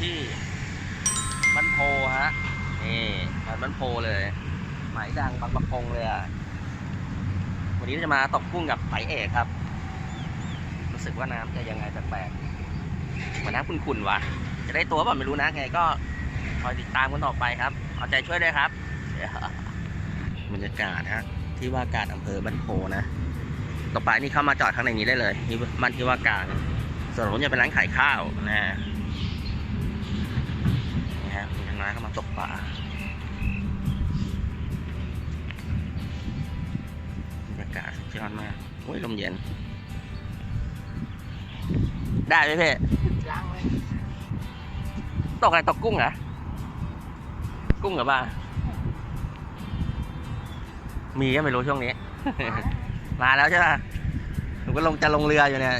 ที่บ้านโพฮะ นี่มาบ้านโพเลย หมายดังบางประกงเลยอะ วันนี้จะมาตกกุ้งกับไผ่เอกครับ รู้สึกว่าน้ำจะยังไงแปลกๆเหมือนน้ำขุ่นๆวะจะได้ตัวเปล่าไม่รู้นะไงก็คอยติดตามกันต่อไปครับ เอาใจช่วยด้วยครับ บรรยากาศฮะ ที่ว่าการอำเภอบ้านโพนะ ต่อไปนี่เข้ามาจอดข้างในนี้ได้เลยนี่บ้านที่ว่าการส่วนผมจะเป็นร้านขายข้าวนะางร้านเข้ามาตกปลาบรรยากาศสุดยอดมากโอ้ยลมเย็น ได้ไหมเพ่ล้างเลยตกอะไรตกกุ้งเหรอ กุ้งเหรอบ้ามีก็ไม่รู้ช่วงนี้ มาแล้วใช่ไหมผมก็ลงจะลงเรืออยู่เนี่ย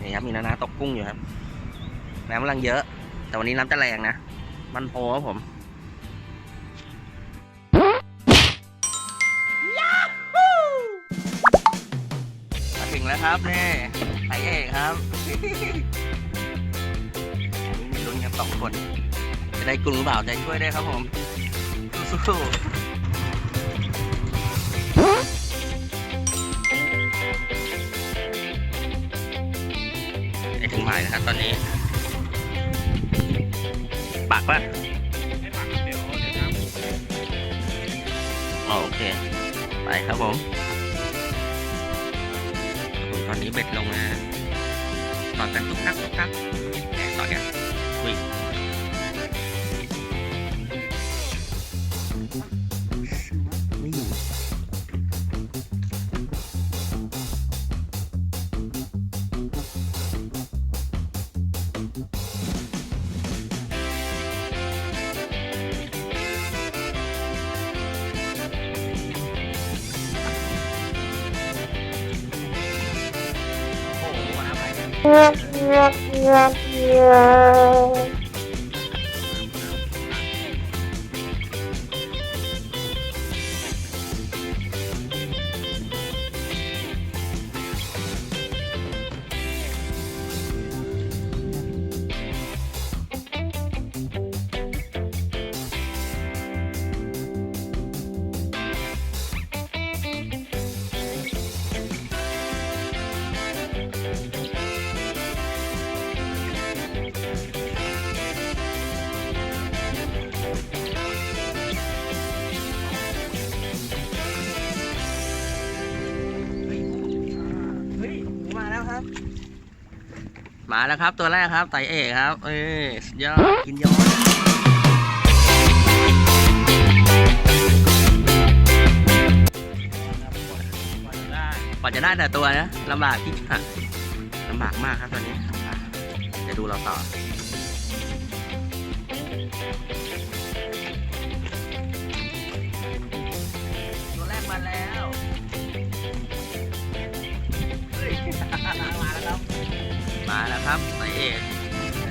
นี่ครับมีนานาตกกุ้งอยู่ครับ น้ำกำลังเยอะ แต่วันนี้น้ำจะแรงนะ มันโพครับผมมาถึงแล้วครับนี่ไอเอกครับมีลุ้นกันสองคน จะได้กลุ่มหรือเปล่าใจช่วยได้ครับผม สู้ๆไอ้ถึงหมายนะครับตอนนี้ ป่ะโอเค ไปครับผม ตอนนี้เบ็ดลงนะต่อกันทุกทักทุกทักแหม่ต่อเนี่ยคุย ไมาแล้วครับตัวแรกครับไตเอกครับ เอ้ยสุดยอดกินย้อนกว่าจะได้แต่ตัวนะลำบากที่หักลำบากมากครับตอนนี้อะเดี๋ยวดูเราต่อ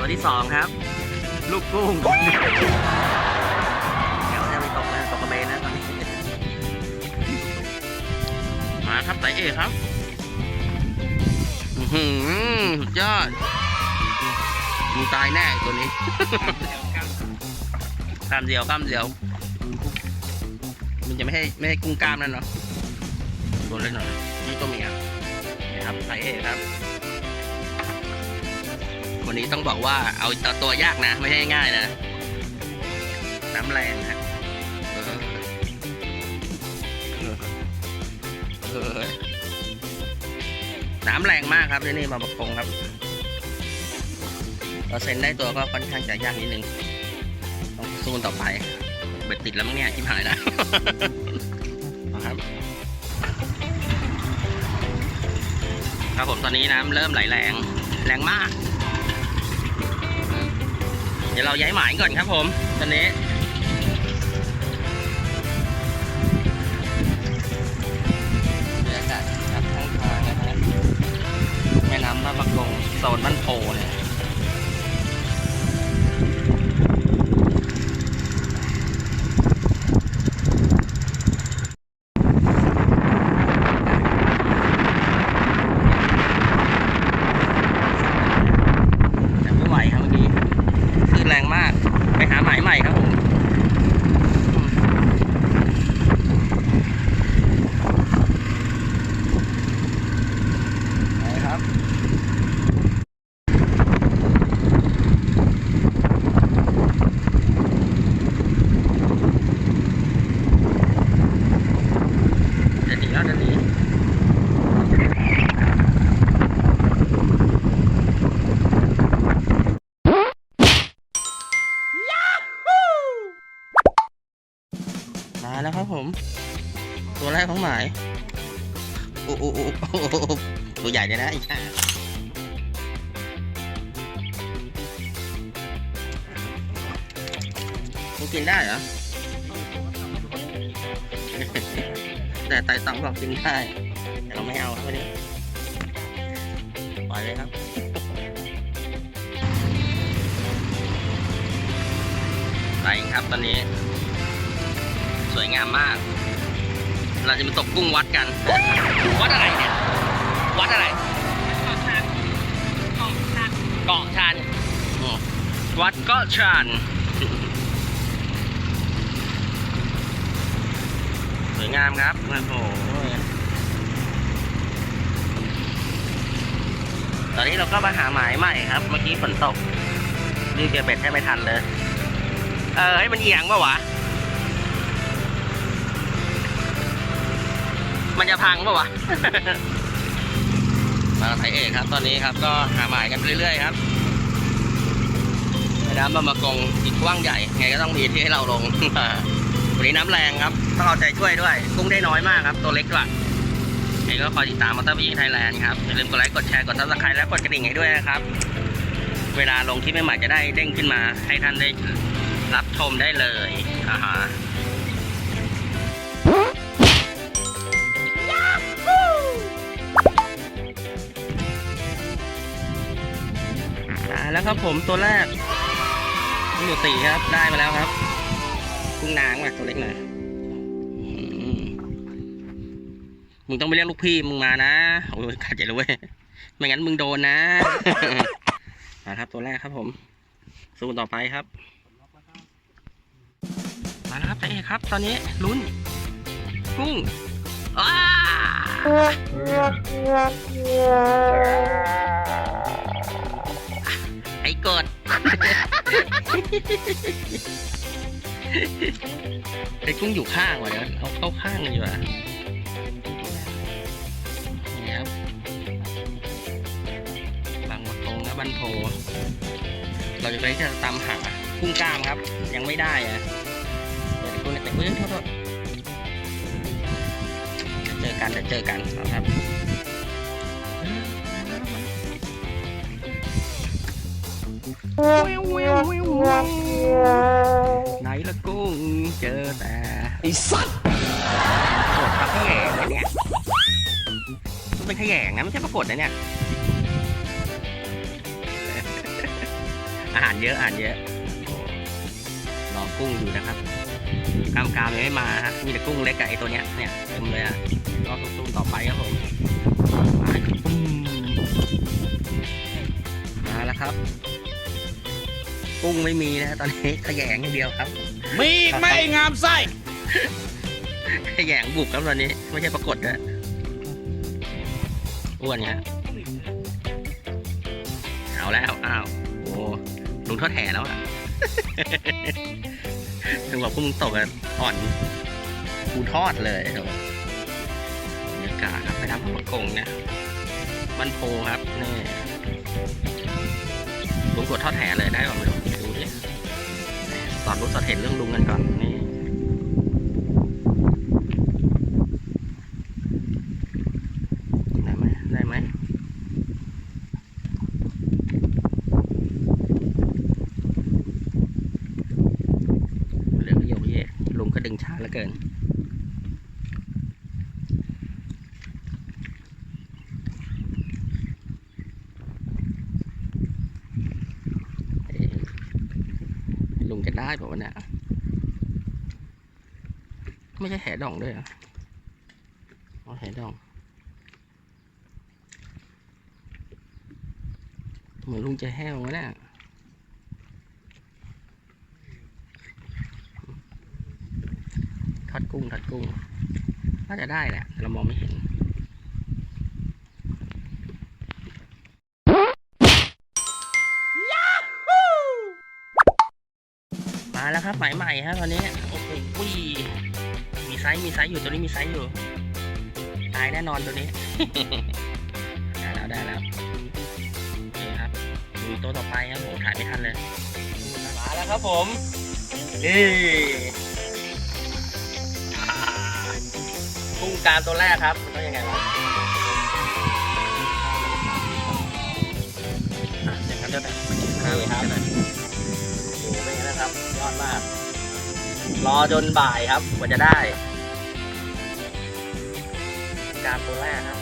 ตัวที่สองครับ ลูกกุ้งเดี๋ยวจะไปตกนะตกกระเบนนะตอนนี้มาครับไตเอกครับหือสุดยอดมึงตายแน่ตัวนี้ข้ามเดียวข้ามเดียว มันจะไม่ให้ไม่ให้กุ้งกล้ามนั่นเนาะตัวเล็กหน่อยนี่ตัวเมียนะครับไซเอครับ วันนี้ต้องบอกว่าเอาเอตัวยากนะ ไม่ใช่ง่ายนะ น้ำแรงนะเออเออเออน้ำแรงมากครับที่นี่มาประกงครับเราเซ็นได้ตัวก็ค่อนข้างจะยากนิดนึงต้องสู้ต่อไปเบ็ดติดแล้วมั้งเนี่ยชิบหายแล้วนะครับครับผมตอนนี้น้ำเริ่มไหลแรง แรงมาก เดี๋ยวเราย้ายหมายก่อนครับผมตอนนี้บรรยากาศทั้งทางนะฮะแม่น้ำบ้านมะกงโซนบ้านโพเนี่ย อ้โอ้โอ้โอ้ตัวใหญ่เลยนะไอ้ห่ามันกินได้เหรอ แต่ไต่ตองบอกกินได้ แต่เราไม่เอาครับวันนี้ ปล่อยเลยครับไปครับตอนนี้ งามมาก เราจะมาตกกุ้งวัดกัน วัดอะไรเนี่ย วัดอะไรเกาะชันวัดเกาะชันสวยงามครับโอ้โหตอนนี้เราก็มาหาหมายใหม่ครับ เมื่อกี้ฝนตกรีบเก็บเบ็ดให้ไม่ทันเลย เออ ให้มันเอียงปะวะ มันจะพังปะวะมาไทยเอกครับ ตอนนี้ครับก็หาหมายกันเรื่อยๆครับน้ำบามะกงอีกกว้างใหญ่ไงก็ต้องมีที่ให้เราลงวันนี้น้ำแรงครับต้องเอาใจช่วยด้วยกุ้งได้น้อยมากครับ ตัวเล็กด้วยไงก็คอยติดตามมอเตอร์วิ่งไทยแลนด์ครับอย่าลืมกดไลค์กดแชร์กดซับสไครต์และกดกระดิ่งให้ด้วยนะครับ เวลาลงที่ใหม่ๆจะได้เด้งขึ้นมา ให้ท่านได้รับชมได้เลยอ่าฮะ แล้วครับผมตัวแรกกุ้งอยู่ตีครับได้มาแล้วครับกุ้งนางว่ะตัวเล็กหน่อยมึงต้องไปเรียกลูกพี่มึงมานะโอ้ยขาดใจเลยเว้ยไม่งั้นมึงโดนนะมาครับตัวแรกครับผม สู้ต่อไปครับมาแล้วครับใจเอกครับ ตอนนี้ลุ้นกุ้งอ้า ไอ้กดไอ้กุ้งอยู่ข้างว่ะเดี๋ยวเอาเข้าข้างเลยดีกว่านี่ครับบางมะกงและบันโพ เราจะไปจะตามหากุ้งกล้ามครับ ยังไม่ได้อะเดี๋ยวกุ้งเนี่ยเฮ้ยโทษโทษเดี๋ยวเจอกันเดี๋ยวเจอกันนะครับ ไหนละกุ้งเจอแต่ไอ้สัตว์ปรากฏปลาขยงนะเนี่ยมันเป็นขยงนะไม่ใช่ปรากฏนะเนี่ย อาหารเยอะอาหารเยอะโอ้รอกุ้งอยู่นะครับกามกามยังไม่มาฮะมีแต่กุ้งเล็กกับไอตัวเนี้ยเนี่ยเต็มเลยอะรอตุ้มๆต่อไปครับผมมาอืมมาแล้วครับ กุ้งไม่มีนะตอนนี้ขยงอย่างเดียวครับมีอีกไหม่งามไส้ขยงบุกครับตอนนี้ ไม่ใช่ปรากฏนะอ้วนเนี่ยเอาแล้วอ้าวโอ้ลุงทอดแห่แล้วอะถึงบอกพวกมึงตกอะอ่อนกูทอดเลยโอ้บรรยากาศครับไปน้ำพะกงนะมันโพครับนี่ลุงกดทอดแห่เลยได้ก่อนไม่รู้ ดูดิตอนรู้สอดเห็นเรื่องลุงกันก่อนนี่ได้ไหมได้ไหมเรื่องโยกเยกลุงก็ดึงช้าเหลือเกิน เอ๊ะลุงจะได้ป่าวะเนี่ย ไม่ใช่แหดองด้วยหรอะอ๋อแหดองเหมือนลุงจะแห้ววะเนี่ยทอดกุ้งทอดกุ้ง น่าจะได้แหละแต่เรามองไม่เห็นมาแล้วครับหมายใหม่ครับตอนนี้ โอ้โหอุ้ยมี ไซส์มีไซส์อยู่ตัวนี้มีไซส์อยู่ตายแน่นอนตัวนี้ ได้แล้วได้แล้วโอเคครับดูตัวต่อไปครับโอ้ถ่ายไม่ทันเลยมาแล้วครับผมนี่อ่าโอ้กุ้งกามตัวแรกครับมันต้องยังไงวะอะอย่างนั้นเดี๋ยวนะนี่ครับโอ้โหเป็นไงนะครับยอดมาก รอจนบ่ายครับกว่าจะได้ กามตัวแรกครับ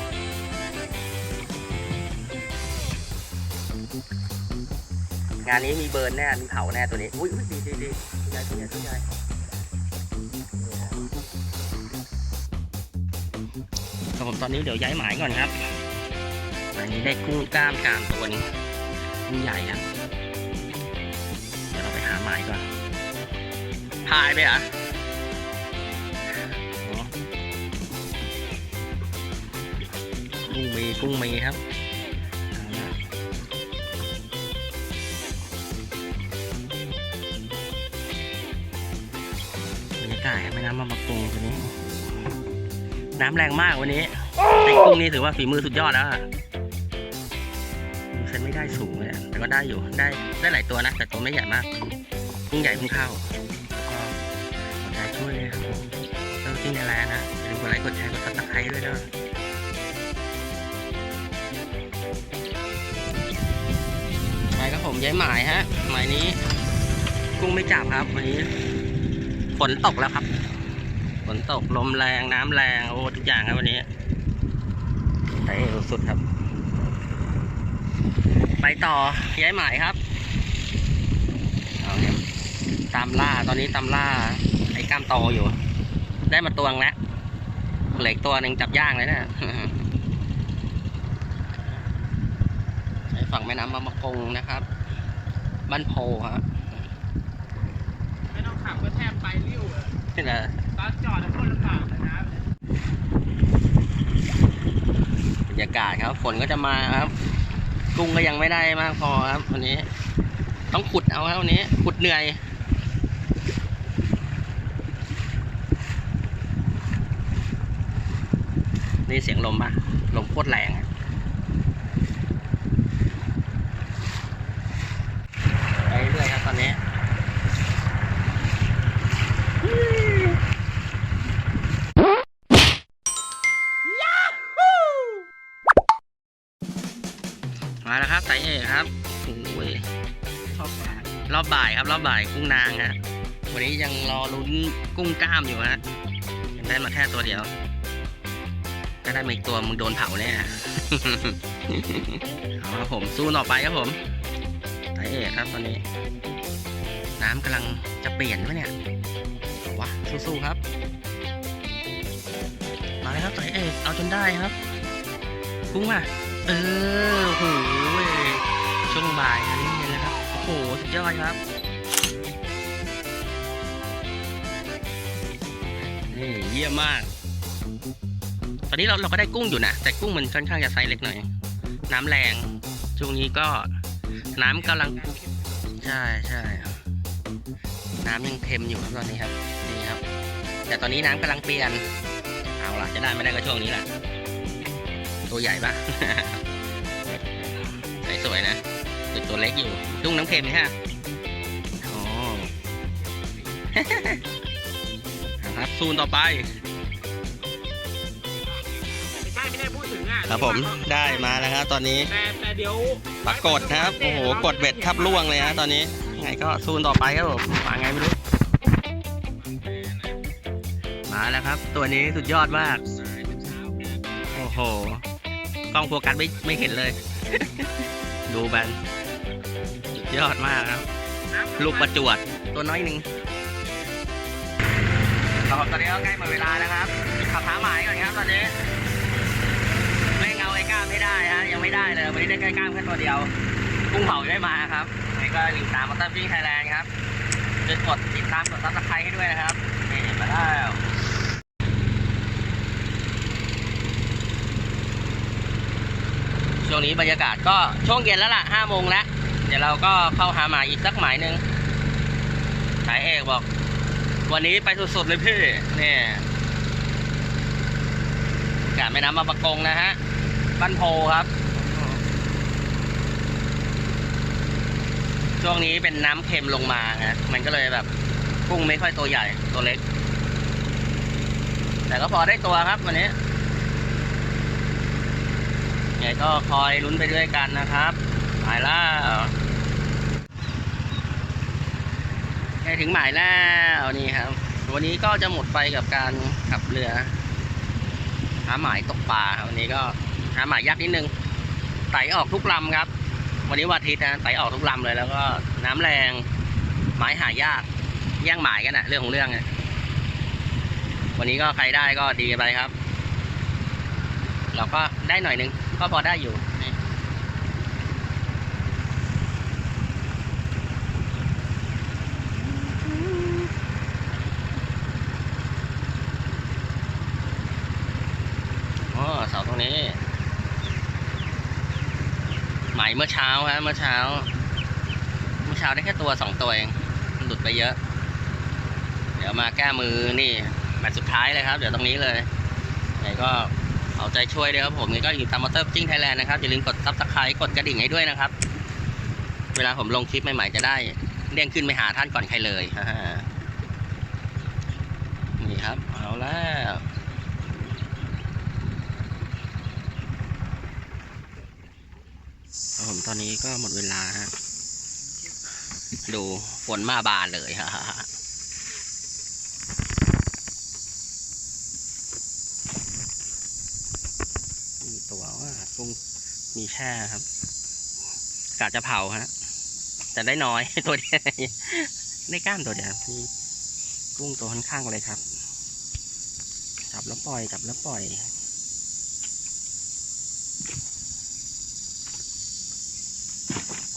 งานนี้มีเบิร์นแน่ มีเผาแน่ตัวนี้ อุ้ยอุ้ยดีดีดีใหญ่ตัวใหญ่ตัวใหญ่ครับผมตอนนี้เดี๋ยวย้ายหมายก่อนครับอันนี้ได้กุ้งกล้ามกรามตัวนึงกุ้งใหญ่ครับ เดี๋ยวเราไปหาหมายก่อนพายไปอะ กุ้งมีกุ้งมีครับเอาละบรรยากาศแม่น้ำมาบักตุงตัวนี้ น้ำแรงมากวันนี้ไอ้กุ้งนี่ถือว่าฝีมือสุดยอดแล้วอะเซนไม่ได้สูงเลยอะแต่ก็ได้อยู่ได้ได้หลายตัวนะ แต่ตัวไม่ใหญ่มากกุ้งใหญ่เพิ่งเข้าแล้วก็ขอใจช่วยเลยครับผมเริ่มจิ้งในแรงนะอย่าลืมกดไลค์กดแชร์กดซับสไครต์ด้วยนะ ผมย้ายหมายฮะ หมายนี้ กุ้งไม่จับครับ วันนี้ ฝนตกแล้วครับ ฝนตกลมแรงน้ำแรงโอ้ทุกอย่างครับวันนี้ไปสุดครับ ไปต่อย้ายหมายครับเอาเนี่ยตามล่าตอนนี้ตามล่า ไอ้กล้ามโตอยู่ ได้มาตัวงแล้วเหล็กตัวหนึ่งจับย่างเลยนะไอ้ฝั่งแม่น้ำมะมะกงนะครับ บ้านโพฮะไม่ต้องขับก็แทบไปริ้วอะนี่นะตอนจอดแล้วคนลำบากเลยนะบรรยากาศครับ ฝนก็จะมาครับ กุ้งก็ยังไม่ได้มากพอครับวันนี้ ต้องขุดเอาครับวันนี้ ขุดเหนื่อยนี่เสียงลมป่ะลมโคตรแรงอะ บ่ายกุ้งนางฮะวันนี้ยังรอลุ้นกุ้งกล้ามอยู่ฮะยังได้มาแค่ตัวเดียวก็ได้มาอีกตัวมึงโดนเผาแน่เอาครับผมสู้ต่อไปครับผมสายเอกครับตอนนี้ น้ำกำลังจะเปลี่ยนวะเนี่ยวะสู้ๆครับ มาเลยครับสายเอกเอาจนได้ครับกุ้งมาเออโอ้โหช่วงบ่ายนี้เย็นแล้วครับโอ้โหสุดยอดครับ นี่เยี่ยมมาก ตอนนี้เราเราก็ได้กุ้งอยู่นะ แต่กุ้งมันค่อนข้างจะไซส์เล็กหน่อย น้ำแรง ช่วงนี้ก็น้ำกำลัง ใช่ใช่น้ำยังเค็มอยู่ครับตอนนี้ครับ นี่ครับ แต่ตอนนี้น้ำกำลังเปลี่ยน เอาล่ะ จะได้ไม่ได้ก็ช่วงนี้แหละตัวใหญ่ปะใสสวยนะแต่ตัวเล็กอยู่ดุ้งน้ำเค็มนี่ฮะอ๋อ ครับซูนต่อไปไม่ใช่ไม่ได้พูดถึงอะครับผมได้มาแล้วครับตอนนี้แต่แต่เดี๋ยวปรากฏนะครับ โอ้โห กดเบ็ดทับล่วงเลยฮะตอนนี้ยังไงก็ซูนต่อไปครับผมมาไงไม่รู้ มาแล้วครับ ตัวนี้สุดยอดมาก โอ้โห กล้องโฟกัสไม่ไม่เห็นเลย ดูแบนสุดยอดมากครับ ลูกประจวดตัวน้อยหนึ่ง ครับตอนนี้ก็ใกล้หมดเวลาแล้วครับขับหาหมายก่อนครับตอนนี้ไม่เงาไอ้กล้ามไม่ได้ฮะยังไม่ได้เลยวันนี้ได้ใกล้กล้ามแค่ตัวเดียวกุ้งเผายังไม่มาครับยังไงก็ลิงตามมอเตอร์ฟิ้งไทยแลนด์ครับจะกดติดตามกดซับสไครต์ให้ด้วยนะครับนี่มาแล้วช่วงนี้บรรยากาศก็ช่วงเย็นแล้วล่ะห้าโมงแล้ว เดี๋ยวเราก็เข้าหาหมายอีกสักหมายหนึ่งสายเอกบอก วันนี้ไปสุดๆเลยพี่นี่ยากาศแม่น้ำมาประกงนะฮะบ้านโพครับ ช่วงนี้เป็นน้ำเค็มลงมาฮะมันก็เลยแบบกุ้งไม่ค่อยตัวใหญ่ตัวเล็ก แต่ก็พอได้ตัวครับวันนี้ไงก็คอยลุ้นไปด้วยกันนะครับหมายแล้ว ใกล้ถึงหมายแล้วนี่ครับ วันนี้ก็จะหมดไปกับการขับเรือ หาหมายตกปลาครับวันนี้ก็หาหมายยากนิดนึงไต่ออกทุกลำครับ วันนี้วันอาทิตย์นะไต่ออกทุกลำเลย แล้วก็น้ำแรงหมายหายากแย่งหมายกันอะเรื่องของเรื่องอะวันนี้ก็ใครได้ก็ดีไปครับ เราก็ได้หน่อยนึงก็พอได้อยู่นี่อ๋อเสาตรงนี้ หมาย เมื่อเช้าครับเมื่อเช้า เมื่อเช้าได้แค่ตัวสองตัวเองหลุดไปเยอะ เดี๋ยวมาแก้มือนี่แมตช์สุดท้ายเลยครับ เดี๋ยวตรงนี้เลยไหนก็เอาใจช่วยด้วยครับผมนี่ก็อยู่ตามมอเตอร์จิ้งไทยแลนด์นะครับอย่าลืมกดซับสไครต์กดกระดิ่งให้ด้วยนะครับ เวลาผมลงคลิปใหม่ๆจะได้เด้งขึ้นไปหาท่านก่อนใครเลยนี่ครับ เอาแล้ว ครับผมตอนนี้ก็หมดเวลาฮะดูฝนมาบานเลยฮ่าๆมีตัวว่ากุ้งมีแช่ครับกะจะเผาฮะแต่ได้น้อยตัวเดียวได้ก้านตัวเดียวมีกุ้งตัวค่อนข้างเลยครับ จับแล้วปล่อยจับแล้วปล่อย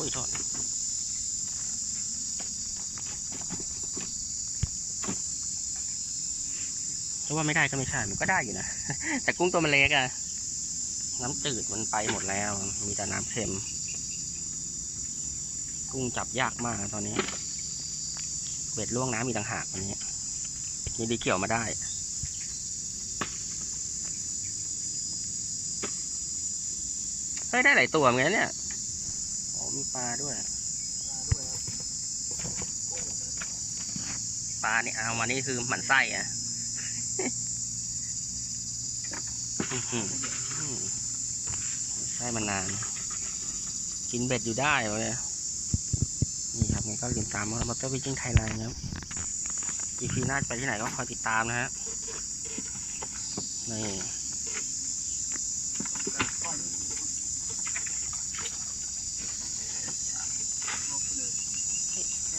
โอ้ยโทษจะว่าไม่ได้ก็ไม่ใช่มันก็ได้อยู่นะ แต่กุ้งตัวมันเล็กอะน้ำจืดมันไปหมดแล้ว มีแต่น้ำเค็ม กุ้งจับยากมากตอนนี้ เบ็ดล่วงน้ำมีต่างหากวันนี้นี่ดีเกี่ยวมาได้เฮ้ยได้หลายตัวเหมือนกันเนี่ย มีปลาด้วย ปลาเนี่ยเอามานี่คือหมันไส้อะอื้อหืออืมใช่มันนาน กินเบ็ดอยู่ได้เนี่ยนี่ครับงั้ก็ลืมตามมอเตอร์วิจิ้งไทยแลน์ครับอีพีหน้าจะไปที่ไหนก็คอยติดตามนะฮะนี่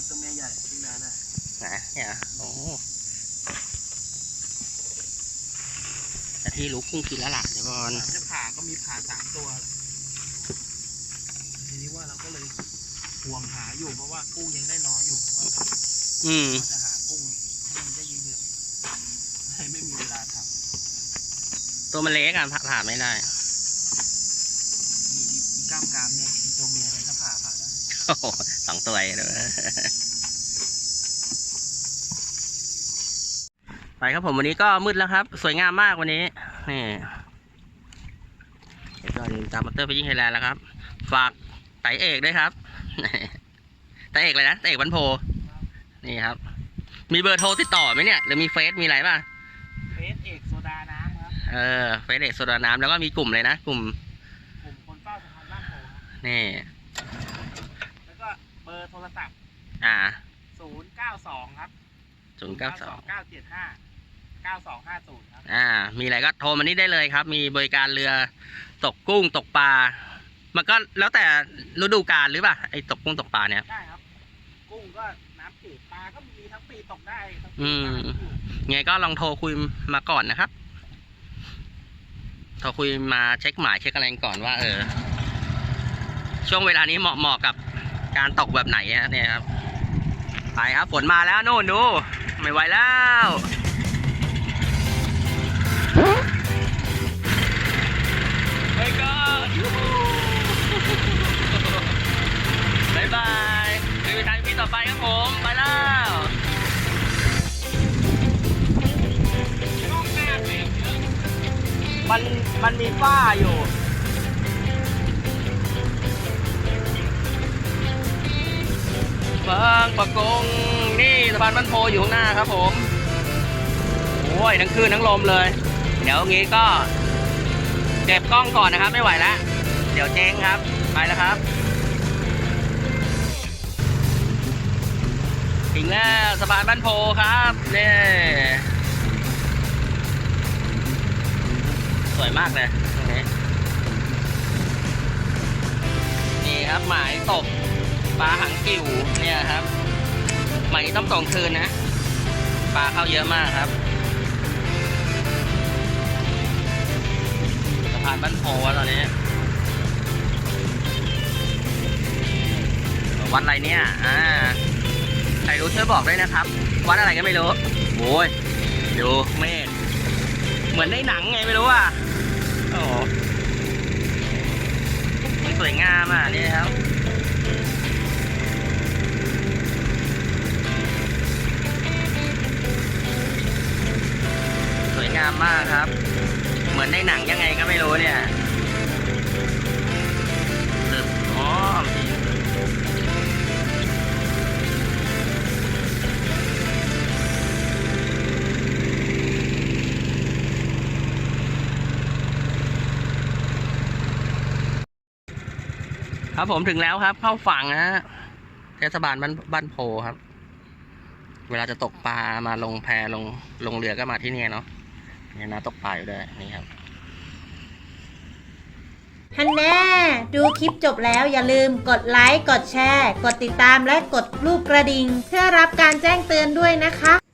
ตัวเมียใหญ่ที่นานอะ นะเนี่ยโอ้ แต่ที่รู้กุ้งกินแล้วล่ะเดี๋ยวก่อนจะผ่าก็มีผ่าสามตัว ทีนี้ว่าเราก็เลยห่วงหาอยู่เพราะว่ากุ้งยังได้น้อยอยู่ว่าอืมจะหากุ้งให้มันได้เยอะๆให้ไม่มีเวลาทตัวมันเล็กอะผ่าไม่ได้ำมีมีกล้ามกรามเนี่ยมีตัวเมียเลยถ้าผ่าผ่าได้โอ้โหสองตัวเลยไปครับผมวันนี้ก็มืดแล้วครับ สวยงามมากวันนี้ นี่เดี๋ยวก็ลืมตามมอเตอร์ไปยิงไทยแลนด์แล้วครับ ฝากไตเอกด้วยครับไตเอกเลยนะไตเอกวันโพ นี่ครับ มีเบอร์โทรติดต่อไหมเนี่ย หรือมีเฟซ มีอะไรป่ะเฟสเอกโซดาน้ำครับ เออ เฟซเอกโซดาน้ำแล้วก็มีกลุ่มเลยนะ กลุ่ม กลุ่มคนเฝ้าสะพานบ้านโพครับนี่ แล้วก็เบอร์โทรศัพท์ อ่า092ครับศูนย์เก้าสอง975 9250ครับอ่า มีอะไรก็โทรมานี่ได้เลยครับ มีบริการเรือตกกุ้งตกปลา มันก็แล้วแต่ฤดูกาลหรือเปล่าไอ้ตกกุ้งตกปลาเนี่ย ได้ครับ กุ้งก็น้ำจืดปลาก็มีทั้งปีตกได้ทั้งปีอืม ปลาอยู่ไงก็ลองโทรคุยมาก่อนนะครับ โทรคุยมาเช็คหมายเช็คอะไรก่อนว่า เออ ช่วงเวลานี้เหมาะเหมาะกับการตกแบบไหนฮะเนี่ยครับ ไปครับฝนมาแล้วนู่นดู ไม่ไหวแล้ว ไปก่อนบายบายไปทางพี่ต่อไปครับผม ไปแล้วมันมันมีฝ้าอยู่บางประกงนี่สะพานบ้านโพอยู่ข้างหน้าครับผม โอ้ยทั้งคืนทั้งลมเลย เดี๋ยวงี้ก็ เก็บกล้องก่อนนะครับไม่ไหวแล้วเดี๋ยวเจ๊งครับ ไปแล้วครับถึงแล้วสะพานบ้านโพครับนี่สวยมากเลยตรงนี้นี่ครับหมายตกปลาหางกิ่วเนี่ยครับหมายนี้ต้องตรงคืนนะปลาเข้าเยอะมากครับ สะพานบ้านโพอะตอนนี้ วัดอะไรเนี่ย อ่า ใครรู้ช่วยบอกด้วยนะครับ วัดอะไรก็ไม่รู้โอ้ยดูเมฆ เหมือนในหนังไงไม่รู้อะ โอ้มันสวยงามอะนี่ครับสวยงามมากครับ เหมือนในหนังยังไงก็ไม่รู้เนี่ยตึบอ๋อครับผมถึงแล้วครับ เข้าฝั่งนะฮะเทศบาลบ้านบ้านโพครับ เวลาจะตกปลามาลงแพลงลงเรือก็มาที่นี่เนาะ นี่ยนะตกปลาอยู่ด้วยนี่ครับฮันแน่ดูคลิปจบแล้วอย่าลืมกดไลค์ กดแชร์ กดติดตามและกดรูปกระดิ่ง เพื่อรับการแจ้งเตือนด้วยนะคะ